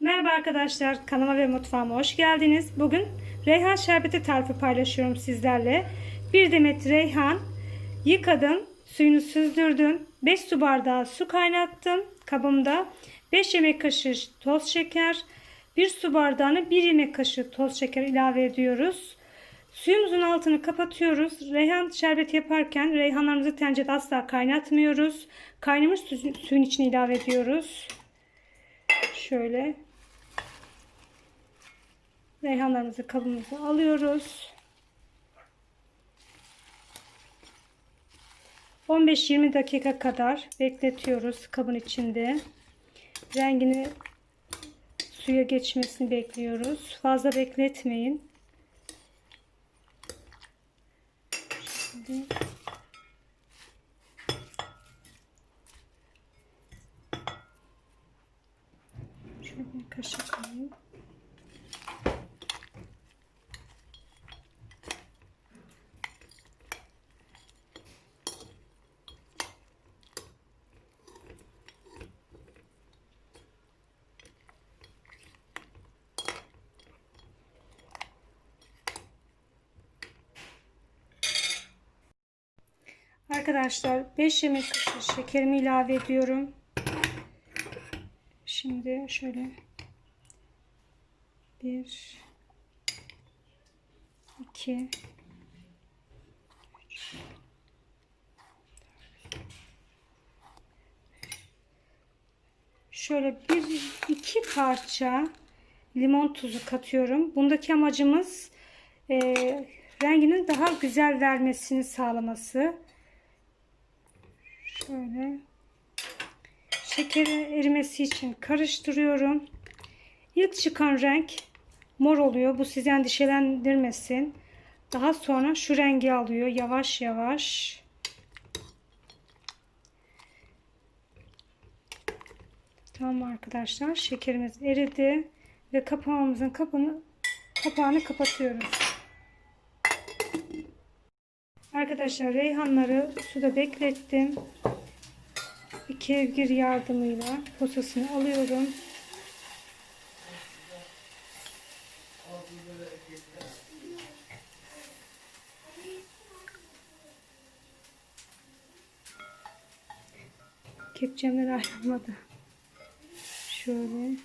Merhaba arkadaşlar, kanalıma ve mutfağıma hoş geldiniz. Bugün reyhan şerbeti tarifi paylaşıyorum sizlerle. Bir demet reyhan yıkadım, suyunu süzdürdüm. 5 su bardağı su kaynattım kabımda. 5 yemek kaşığı toz şeker, 1 su bardağına 1 yemek kaşığı toz şeker ilave ediyoruz. Suyumuzun altını kapatıyoruz. Reyhan şerbeti yaparken reyhanlarımızı tencerede asla kaynatmıyoruz. Kaynamış su- suyun içine ilave ediyoruz. Şöyle reyhanlarımızı kabımıza alıyoruz. 15-20 dakika kadar bekletiyoruz kabın içinde. Rengini suya geçmesini bekliyoruz. Fazla bekletmeyin. Şimdi şöyle bir kaşık alayım. Arkadaşlar 5 yemek kaşığı şekerimi ilave ediyorum. Şimdi şöyle 1 2 Şöyle bir iki parça limon tuzu katıyorum. Bundaki amacımız e, renginin daha güzel vermesini sağlaması. Şöyle şekerin erimesi için karıştırıyorum. İlk çıkan renk mor oluyor. Bu sizi endişelendirmesin. Daha sonra şu rengi alıyor yavaş yavaş. Tamam arkadaşlar. Şekerimiz eridi ve kapağımızın kapını kapağını kapatıyoruz. Arkadaşlar reyhanları suda beklettim. Bir kevgir yardımıyla posasını alıyorum. Kepçemden ayrılmadı. Şöyle.